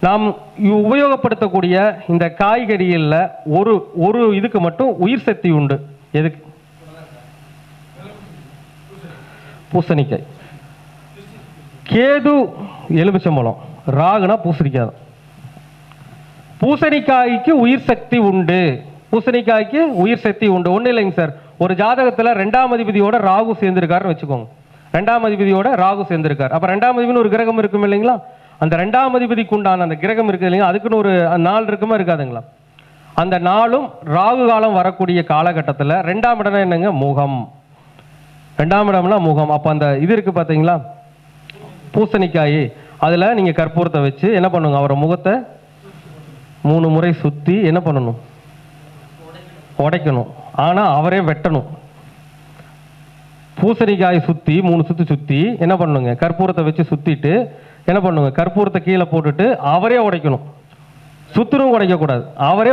நாம் உபயோகப்படுத்தக்கூடிய இந்த காய்கறிகளில் ஒரு ஒரு இதுக்கு மட்டும் உயிர் சக்தி உண்டு. எதுக்கு? பூசணிக்காய். கேது எலுமிச்சம்பழம். ராகுனா பூசணிக்காய். தான். பூசணிக்காய்க்கு உயிர் சக்தி உண்டு. பூசணிக்காய்க்கு உயிர் சக்தி உண்டு. ஒன்றும் இல்லைங்க சார். ஒரு ஜாதகத்தில் ரெண்டாம் அதிபதியோட ராகு சேர்ந்திருக்காருன்னு வச்சுக்கோங்க. ரெண்டாம் அதிபதியோட ராகு சேர்ந்திருக்கார். அப்போ ரெண்டாம் அதிபதினு ஒரு கிரகம் இருக்கும் இல்லைங்களா? அந்த ரெண்டாம் அதிபதிக்கு உண்டான அந்த கிரகம் இருக்குது இல்லைங்களா அதுக்குன்னு ஒரு நாள் இருக்குமா இருக்காதுங்களா? அந்த நாளும் ராகு காலம் வரக்கூடிய காலகட்டத்தில் ரெண்டாம் இடம் என்னங்க? முகம். ரெண்டாம் இடம்னா முகம். அப்போ அந்த இது இருக்குது பார்த்தீங்களா பூசணிக்காய். அதில் நீங்கள் கற்பூரத்தை வச்சு என்ன பண்ணுங்க? அவரை முகத்தை மூணு முறை சுற்றி என்ன பண்ணணும்? உடைக்கணும். ஆனால் அவரே வெட்டணும். பூசணிக்காய் சுற்றி மூணு சுற்றி சுற்றி என்ன பண்ணுங்க? கற்பூரத்தை வச்சு சுற்றிட்டு என்ன பண்ணுங்க கற்பூரத்தை கீழே போட்டுட்டு அவரே உடைக்கணும். சுத்தரும் உடைக்கக்கூடாது. அவரே